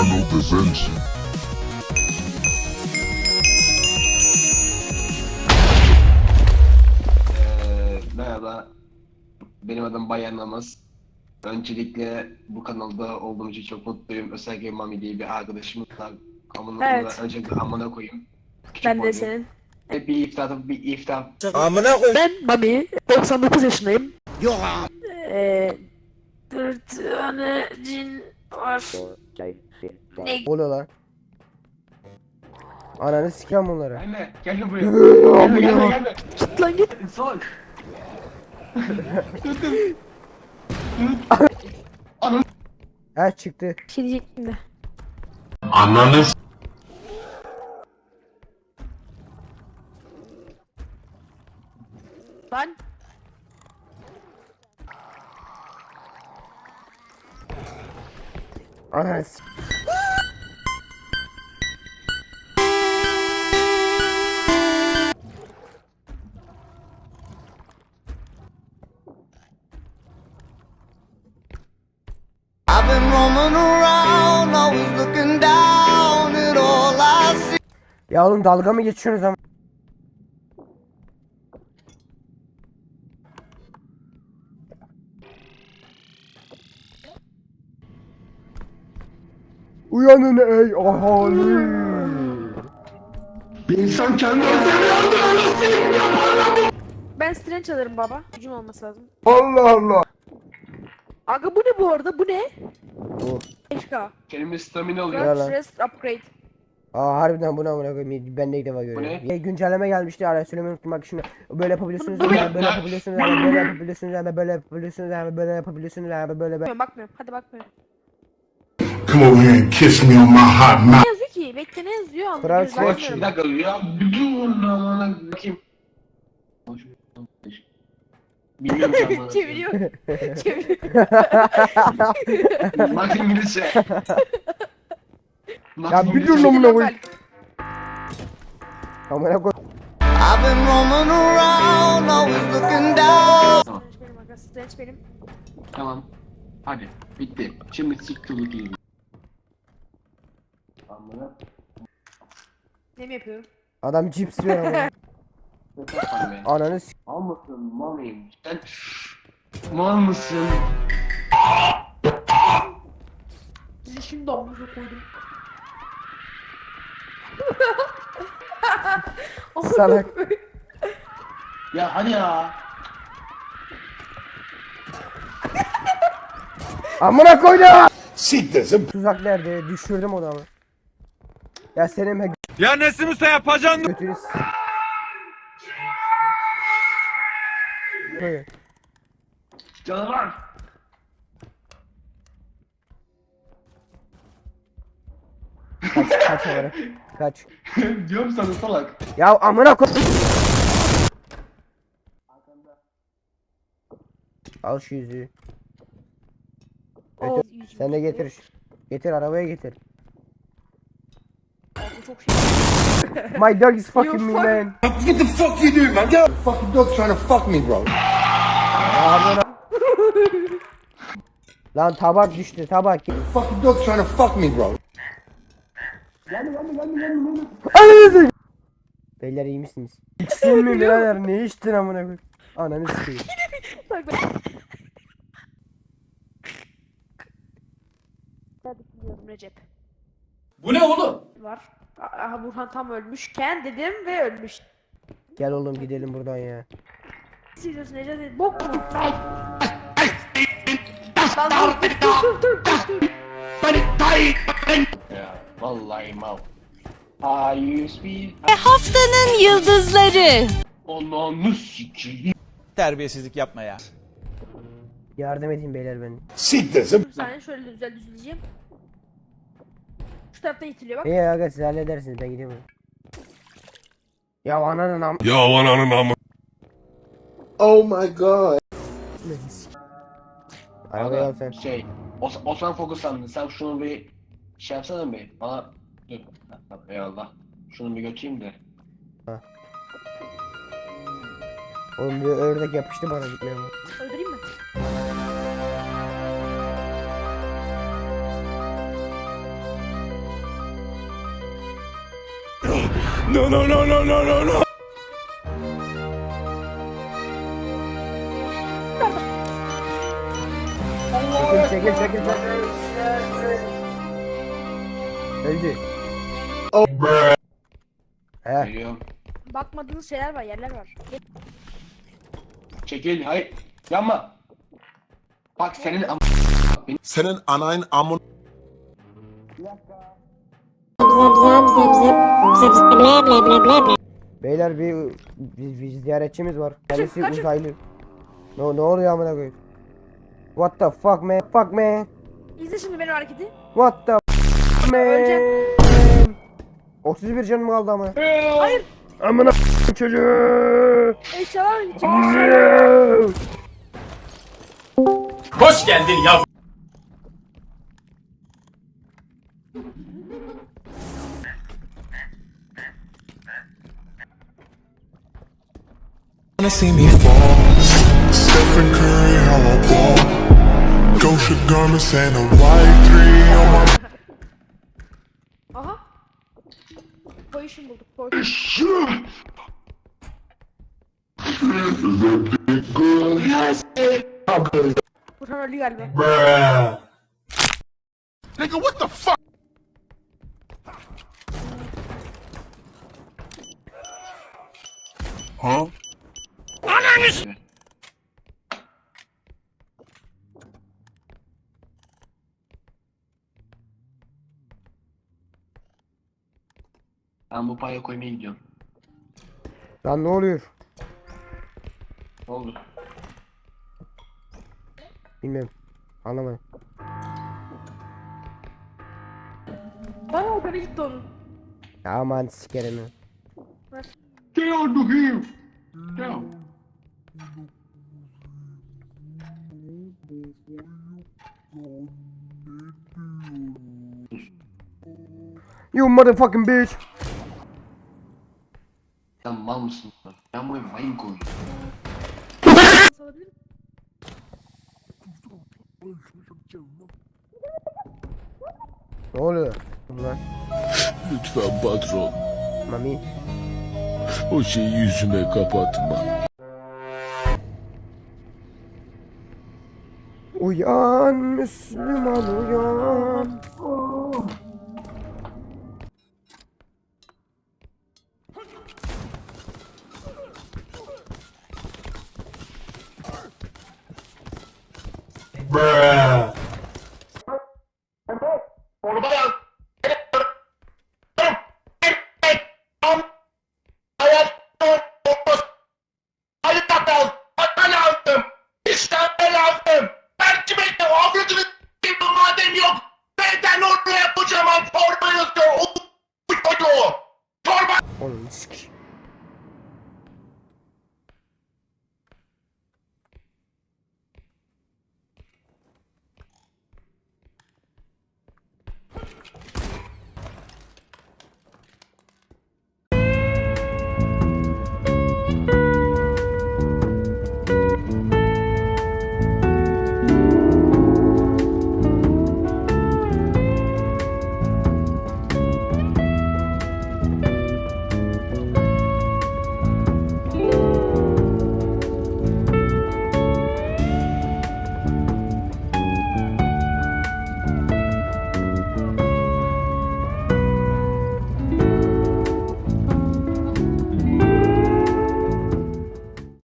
I know the Zenshi. Ee, merhaba. Benim adım Bayan Namaz. Öncelikle bu kanalda olduğum için çok mutluyum. Özellikle Mami diye bir arkadaşım var. Amına Evet. öncelikle amına koyayım. Küçük Ben de Mami. senin. Ve bir iftar, bir iftar. Ben Mami. 99 yaşındayım. Yok Ee, dört tane cin var. For, Ne? Oluyor lan. Ananı sikem bunları. Gelme, gelme buraya. gelme, gelme, gelme. Git lan git. Sol. Ha çıktı. Bir şey diyecektim de. Ananı Lan. Ananı Ya oğlum dalga mı geçiyorsunuz ama? Uyanın ey ahali. Bir insan kendi Ben strenç alırım baba. Gücüm olması lazım. Allah Allah. Aga bu ne bu arada? Bu ne? Bu. 5K. Kendime stamina alıyor. Rest Upgrade. Aa harbiden bu ne amına koyayım ben de ilk defa görüyorum. ne? Ya, güncelleme gelmişti ara söylemeyi unuttum bak şimdi böyle yapabiliyorsunuz Bu ne? yani böyle yapabiliyorsunuz yani böyle yapabiliyorsunuz yani böyle yapabiliyorsunuz yani böyle yapabiliyorsunuz yani böyle böyle. Bakmıyorum bakmıyorum. Hadi bakmıyorum. Come over here and kiss me on my hot mouth. Ne yazıyor ki? Bekle ne yazıyor? Kral Anlamıyorum. Bir bakmıyorum. dakika ya. Bakayım. Bilmiyorum ki amına. Çeviriyor. Çeviriyor. Bak İngilizce. Ya bir dur lan koyayım. Amına koy. I've been roaming around, always looking down. Strench benim aga. Strench benim. Tamam. Hadi. Bitti. Şimdi siktir gideyim. Amına. Ne mi yapıyorum? Adam cips yiyor ama. Ananı s- Mal mısın? Malıyım. Sen mal mısın? Sizi şimdi amına koydum. Salak. Ya hadi ya. Amına koydum. Tuzak nerede? Düşürdüm adamı. Ya senin be Ya Nesim Usta yapacaksın. götünü s-. Canavar. Kaç kaç olarak. Kaç. Diyorum sana salak. Ya amına koy. Al şu yüzüğü. Oo, Sen de getir. Getir arabaya getir. Bu çok şey. My dog is fucking me man. What the fuck you doing, man? Get fucking dog trying to fuck me, bro. Amına. Lan tabak düştü tabak. Fucking dog trying to fuck me, bro. Ananı Beyler iyi misiniz? İçsin mi birader ne içtin amına koy. Ananı sikeyim. Hadi biliyorum Recep. Bu ne oğlum? Var. Aha Burhan tam ölmüşken dedim ve ölmüş. Gel oğlum gidelim buradan ya. Ne hissediyorsun Recep? dedi, Bok mu? Lan dur vallahi mal. Be Haftanın yıldızları. Ananı sikeyim. Terbiyesizlik yapma ya. Yardım edin beyler ben. Seek this. Bir saniye şöyle güzel düzüleceğim. Şu tarafta itiliyor bak. İyi aga siz halledersiniz ben gidiyorum. Ya ananın am... Ya ananın amı. Arabaya al Aga, sen. Şey, Os Osman fokuslandı. Sen şunu bir şey yapsana bir. Bana dur. Ha, Eyvallah. Şunu bir götüreyim de. Oğlum bir ördek yapıştı bana gitmeye bak. Öldüreyim mi? No no no no no no no. Çekil çekil çekil çekil. Öldü. He. Geliyorum. Bakmadığınız şeyler var, yerler var. Gel. Çekil. Hayır. Yanma. Bak senin am... Senin anayın amın. Beyler bir, bir, bir ziyaretçimiz var. Kendisi kaçın. uzaylı. Ne, ne oluyor amına koyayım? What the fuck man? Fuck man. İzle şimdi benim hareketi. What the man? Öleceğim. 31 canım kaldı ama. Hayır. Amına çocuğu. Eşyalar gidecek. Hoş geldin ya. Wanna see me fall. Stephen Curry, how I ball. Gosha garments and a white three on my Aha. Poison bulduk. Poison. Burhan öldü galiba. Nigga, what the fuck? Huh? Ben bu paya koymaya gidiyorum. Lan ne oluyor? Ne oldu? Bilmiyorum. Anlamadım. Bana o kadar gitti onun. Ya aman sikerim ya. Of here. Get out. You motherfucking bitch. Sen mal mısın? Ben buraya mayın alabilirim? Ne oluyor? Lan Lütfen patron. mami. O şeyi yüzüme kapatma. Uyan Müslüman uyan. Bruh. Oğlum sik.